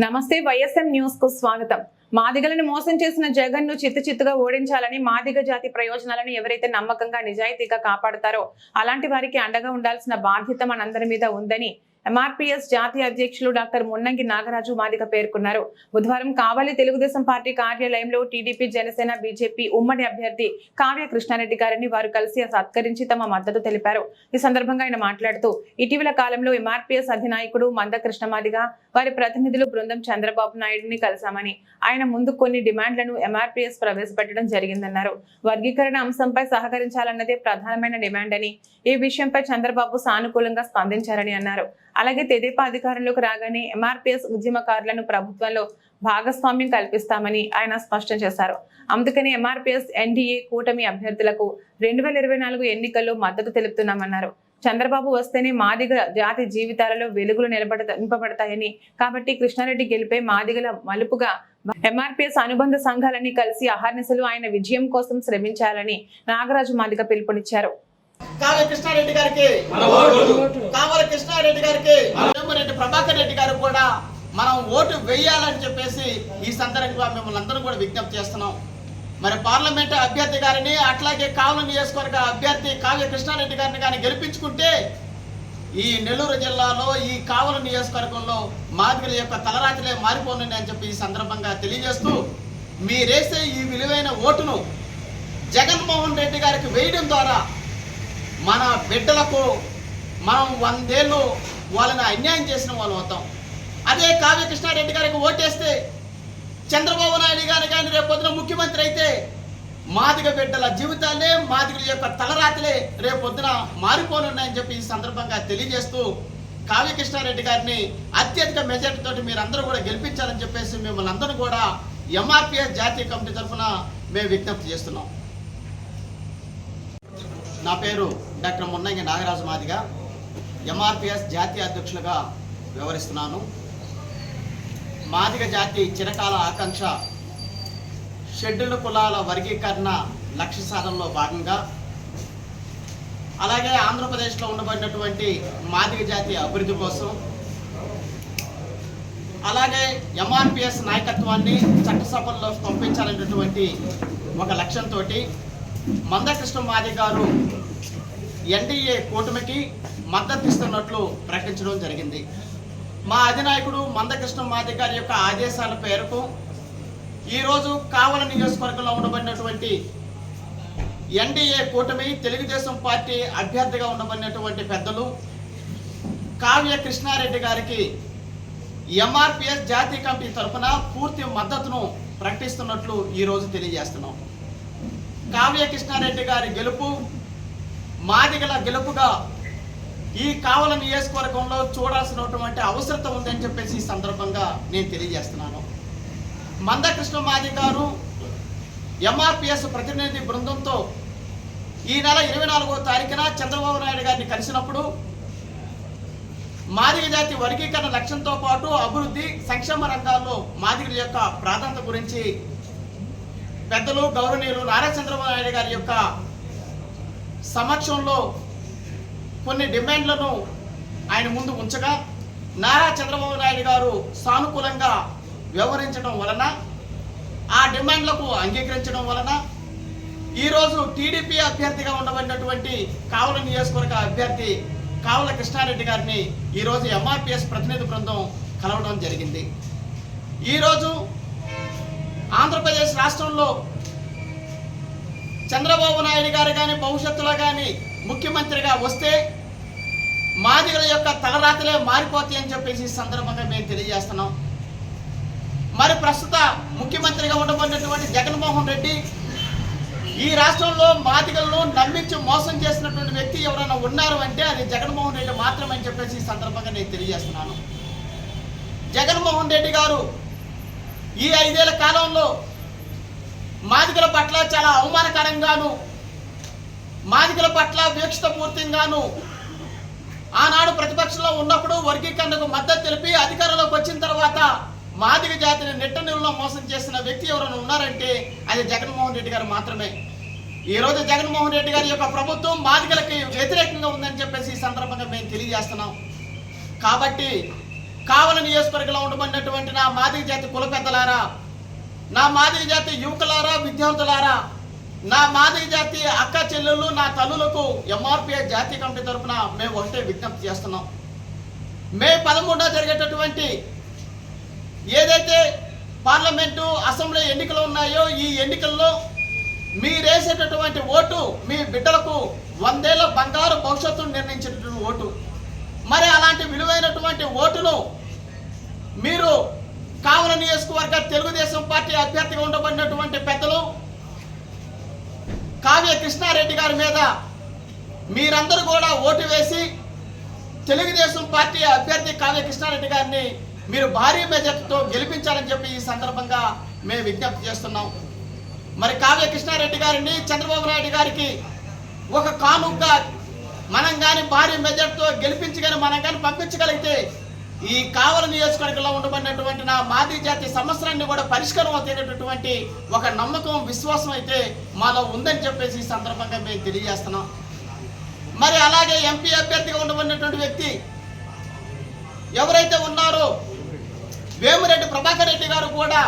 నమస్తే వైఎస్ఎం న్యూస్కు స్వాగతం. మాదిగలను మోసం చేసిన జగన్ను చిత్తు చిత్తుగా ఓడించాలని మాదిగ జాతి ప్రయోజనాలను ఎవరైతే నమ్మకంగా నిజాయితీగా కాపాడతారో అలాంటి వారికి అండగా ఉండాల్సిన బాధ్యత మనందరి మీద ఉందని ఎంఆర్పీఎస్ జాతీయ అధ్యక్షులు డాక్టర్ మున్నంగి నాగరాజు మాదిక పేర్కొన్నారు. బుధవారం కావలి తెలుగుదేశం పార్టీ కార్యాలయంలో టీడీపీ జనసేన బీజేపీ ఉమ్మడి అభ్యర్థి కావ్య కృష్ణారెడ్డి గారిని వారు కలిసి సత్కరించి తమ మద్దతు తెలిపారు. ఈ సందర్భంగా ఆయన మాట్లాడుతూ ఇటీవల కాలంలో ఎంఆర్పీఎస్ అధినాయకుడు మంద కృష్ణమాదిగా వారి ప్రతినిధులు బృందం చంద్రబాబు నాయుడుని కలిశామని ఆయన ముందు కొన్ని డిమాండ్లను ఎంఆర్పీఎస్ ప్రవేశపెట్టడం జరిగిందన్నారు. వర్గీకరణ అంశంపై సహకరించాలన్నదే ప్రధానమైన డిమాండ్ అని ఈ విషయంపై చంద్రబాబు సానుకూలంగా స్పందించారని అన్నారు. అలాగే తెదేపా అధికారంలోకి రాగానే ఎంఆర్పిఎస్ ఉద్యమకారులను ప్రభుత్వంలో భాగస్వామ్యం కల్పిస్తామని ఆయన స్పష్టం చేశారు. అందుకని ఎంఆర్పిఎస్ ఎన్డీఏ కూటమి అభ్యర్థులకు రెండు వేల ఇరవై నాలుగు ఎన్నికల్లో మద్దతు తెలుపుతున్నామన్నారు. చంద్రబాబు వస్తేనే మాదిగ జాతి జీవితాలలో వెలుగులు నిలబడ నింపబడతాయని కాబట్టి కృష్ణారెడ్డి గెలిపే మాదిగల మలుపుగా ఎంఆర్పిఎస్ అనుబంధ సంఘాలన్నీ కలిసి అహర్నిశలు ఆయన విజయం కోసం శ్రమించాలని నాగరాజు మాదిగ పిలుపునిచ్చారు. కావ్య కృష్ణారెడ్డి గారికి కావల కృష్ణారెడ్డి గారికి రెడ్డి ప్రభాకర్ రెడ్డి గారు కూడా మనం ఓటు వేయాలని చెప్పేసి ఈ సందర్భంగా మిమ్మల్ని అందరూ కూడా విజ్ఞప్తి చేస్తున్నాం. మరి పార్లమెంట్ అభ్యర్థి గారిని అట్లాగే కావల నియోజకవర్గ అభ్యర్థి కావ్య కృష్ణారెడ్డి గారిని కానీ గెలిపించుకుంటే ఈ నెల్లూరు జిల్లాలో ఈ కావల నియోజకవర్గంలో మాదిగల యొక్క తలరాతిలే మారిపోనుంది అని చెప్పి ఈ సందర్భంగా తెలియజేస్తూ మీరేసే ఈ విలువైన ఓటును జగన్మోహన్ రెడ్డి గారికి వేయడం ద్వారా మన బిడ్డలకు మనం వందేళ్ళు వాళ్ళని అన్యాయం చేసిన వాళ్ళు అవుతాం. అదే కావ్య కృష్ణారెడ్డి గారికి ఓటేస్తే చంద్రబాబు నాయుడు గారు కానీ రేపు పొద్దున ముఖ్యమంత్రి అయితే మాదిగ బిడ్డల జీవితాలే మాదిగల యొక్క తలరాతలే రేపు పొద్దున మారిపోనున్నాయని చెప్పి ఈ సందర్భంగా తెలియజేస్తూ కావ్య కృష్ణారెడ్డి గారిని అత్యధిక మెజార్టీ తోటి మీరందరూ కూడా గెలిపించాలని చెప్పేసి మిమ్మల్ని అందరూ కూడా ఎంఆర్పిఎస్ జాతీయ కమిటీ తరఫున మేము విజ్ఞప్తి చేస్తున్నాం. నా పేరు డాక్టర్ మున్నంగి నాగరాజు మాదిగా ఎంఆర్పిఎస్ జాతీయ అధ్యక్షులుగా వివరిస్తున్నాను మాదిగ జాతి చిరకాల ఆకాంక్ష షెడ్యూల్డ్ కులాల వర్గీకరణ లక్ష్య సాధనలో భాగంగా అలాగే ఆంధ్రప్రదేశ్లో ఉండబడినటువంటి మాదిగ జాతి అభివృద్ధి కోసం అలాగే ఎంఆర్పిఎస్ నాయకత్వాన్ని చట్టసభల్లో పంపించాలనేటువంటి ఒక లక్ష్యంతో మందకృష్ణ మాది గారు ఎన్డీఏ కూటమికి మద్దతు ఇస్తున్నట్లు ప్రకటించడం జరిగింది. మా అధినాయకుడు మందకృష్ణ మాది గారి యొక్క ఆదేశాల పేరుకు ఈరోజు కావల నియోజకవర్గంలో ఉండబడినటువంటి ఎన్డీఏ కూటమి తెలుగుదేశం పార్టీ అభ్యర్థిగా ఉండబడినటువంటి పెద్దలు కావ్య కృష్ణారెడ్డి గారికి ఎంఆర్పిఎస్ జాతీయ కమిటీ తరఫున పూర్తి మద్దతును ప్రకటిస్తున్నట్లు ఈరోజు తెలియజేస్తున్నాం. కావ్య కృష్ణారెడ్డి గారి గెలుపు మాదిగల గెలుపుగా ఈ కావల నియోజకవర్గంలో చూడాల్సినటువంటి అవసరత ఉందని చెప్పేసి ఈ సందర్భంగా నేను తెలియజేస్తున్నాను. మందకృష్ణ మాది గారు ఎంఆర్పిఎస్ ప్రతినిధి బృందంతో ఈ నెల ఇరవై నాలుగో తారీఖున చంద్రబాబు నాయుడు గారిని కలిసినప్పుడు మాదిగ జాతి వర్గీకరణ లక్ష్యంతో పాటు అభివృద్ధి సంక్షేమ రంగాల్లో మాదిగల యొక్క ప్రాధాన్యత గురించి పెద్దలు గౌరవనీయులు నారా చంద్రబాబు నాయుడు గారి యొక్క సమక్షంలో కొన్ని డిమాండ్లను ఆయన ముందు ఉంచగా నారా చంద్రబాబు నాయుడు గారు సానుకూలంగా వ్యవహరించడం వలన ఆ డిమాండ్లకు అంగీకరించడం వలన ఈరోజు టీడీపీ అభ్యర్థిగా ఉండబడినటువంటి కావుల నియోజకవర్గ అభ్యర్థి కావుల కృష్ణారెడ్డి గారిని ఈరోజు ఎంఆర్పిఎస్ ప్రతినిధి బృందం కలవడం జరిగింది. ఈరోజు ఆంధ్రప్రదేశ్ రాష్ట్రంలో చంద్రబాబు నాయుడు గారు కానీ భవిష్యత్తులో కానీ ముఖ్యమంత్రిగా వస్తే మాదిగల యొక్క తలరాతలే మారిపోతాయి అని చెప్పేసి ఈ సందర్భంగా మేము తెలియజేస్తున్నాం. మరి ప్రస్తుత ముఖ్యమంత్రిగా ఉండబడినటువంటి జగన్మోహన్ రెడ్డి ఈ రాష్ట్రంలో మాదిగలను నమ్మించి మోసం చేసినటువంటి వ్యక్తి ఎవరైనా ఉన్నారు అంటే అది జగన్మోహన్ రెడ్డి మాత్రమే అని చెప్పేసి ఈ సందర్భంగా నేను తెలియజేస్తున్నాను. జగన్మోహన్ రెడ్డి గారు ఈ ఐదేళ్ళ కాలంలో మాదిగల పట్ల చాలా అవమానకరంగాను మాదిగల పట్ల వీక్షత పూర్తిగాను ఆనాడు ప్రతిపక్షంలో ఉన్నప్పుడు వర్గీకరణకు మద్దతు తెలిపి అధికారంలోకి వచ్చిన తర్వాత మాదిగ జాతిని నిట్ట నిలులో మోసం చేసిన వ్యక్తి ఎవరైనా ఉన్నారంటే అది జగన్మోహన్ రెడ్డి గారు మాత్రమే. ఈ రోజు జగన్మోహన్ రెడ్డి గారి యొక్క ప్రభుత్వం మాదిగలకి వ్యతిరేకంగా ఉందని చెప్పేసి ఈ సందర్భంగా మేము తెలియజేస్తున్నాం. కాబట్టి కావల నియోజకవర్గంలో ఉండబడినటువంటి నా మాదిగ జాతి కుల పెద్దలారా నా మాదిరి జాతి యువకులారా విద్యార్థులారా నా మాదిరి జాతి అక్క చెల్లెళ్ళు నా తల్లులకు ఎంఆర్పిఐ జాతీయ కమిటీ తరఫున మేము ఒకటే విజ్ఞప్తి చేస్తున్నాం. మే పదమూడున జరిగేటటువంటి ఏదైతే పార్లమెంటు అసెంబ్లీ ఎన్నికలు ఉన్నాయో ఈ ఎన్నికల్లో మీరేసేటటువంటి ఓటు మీ బిడ్డలకు వందేళ్ళ బంగారు భవిష్యత్తును నిర్ణయించినటువంటి ఓటు. మరి అలాంటి విలువైనటువంటి ఓటును మీరు కావల నియోజకవర్గ తెలుగుదేశం పార్టీ అభ్యర్థిగా ఉండబడినటువంటి పెద్దలు కావ్య కృష్ణారెడ్డి గారి మీద మీరందరూ కూడా ఓటు వేసి తెలుగుదేశం పార్టీ అభ్యర్థి కావ్య కృష్ణారెడ్డి గారిని మీరు భారీ మెజార్టీతో గెలిపించాలని చెప్పి ఈ సందర్భంగా మేము విజ్ఞప్తి చేస్తున్నాం. మరి కావ్య కృష్ణారెడ్డి గారిని చంద్రబాబు నాయుడు గారికి ఒక కానుగ్గా మనం కానీ భారీ మెజార్టీతో గెలిపించి కానీ మనం కానీ పంపించగలిగితే ఈ కావల నియోజకవర్గంలో ఉండబడినటువంటి నా మాది జాతి సమస్యలన్నీ కూడా పరిష్కారం అవుతున్నటువంటి ఒక నమ్మకం విశ్వాసం అయితే మాలో ఉందని చెప్పేసి ఈ సందర్భంగా మేము తెలియజేస్తున్నాం. మరి అలాగే ఎంపీ అభ్యర్థిగా ఉండబడినటువంటి వ్యక్తి ఎవరైతే ఉన్నారో వేమిరెడ్డి ప్రభాకర్ రెడ్డి గారు కూడా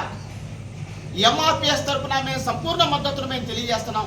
ఎంఆర్పిఎస్ తరఫున మేము సంపూర్ణ మద్దతును మేము తెలియజేస్తున్నాం.